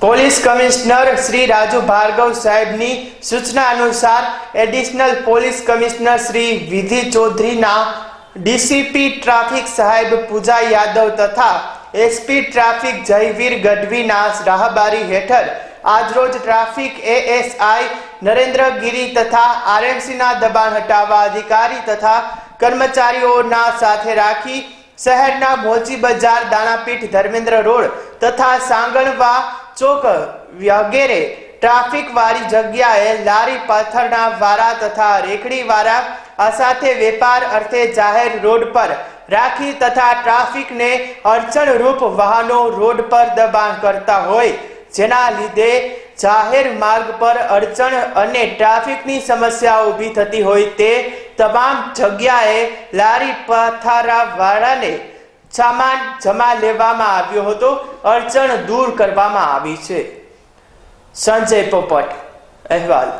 Police commissioner Shri Raju Bhargav સાહેબની સૂચના અનુસાર એડિશનલ પોલીસ કમિશનર શ્રી વિધિ ચૌધરીના ડીસીપી ટ્રાફિક સાહેબ પૂજા યાદવ તથા એસપી ટ્રાફિક જયવીર ગઢવીના રાહબારી હેઠળ આજરોજ ટ્રાફિક એએસઆઈ નરેન્દ્ર ગિરી તથા આરએમસીના દબાણ હટાવવા અધિકારી તથા કર્મચારીઓના સાથે રાખી શહેરના મોચી બજાર, દાણાપીઠ, ધર્મેન્દ્ર રોડ તથા સાંગણવા ચોક વગેરે ટ્રાફિક વાળી જગ્યાએ લારી પથ્થરના વારા તથા રેકડી વારા આ સાથે વેપાર અર્થે જાહેર રોડ પર રાખી તથા ટ્રાફિકને અડચણરૂપ વાહનો રોડ પર દબાણ કરતા હોય, જેના લીધે જાહેર માર્ગ પર અડચણ અને ટ્રાફિકની સમસ્યા ઊભી થતી હોય તે તમામ જગ્યાએ લારી પથારા વાળાને સામાન જમા લેવામાં આવ્યો હતો. અડચણ દૂર કરવામાં આવી છે. સંજય પોપટ, અહેવાલ.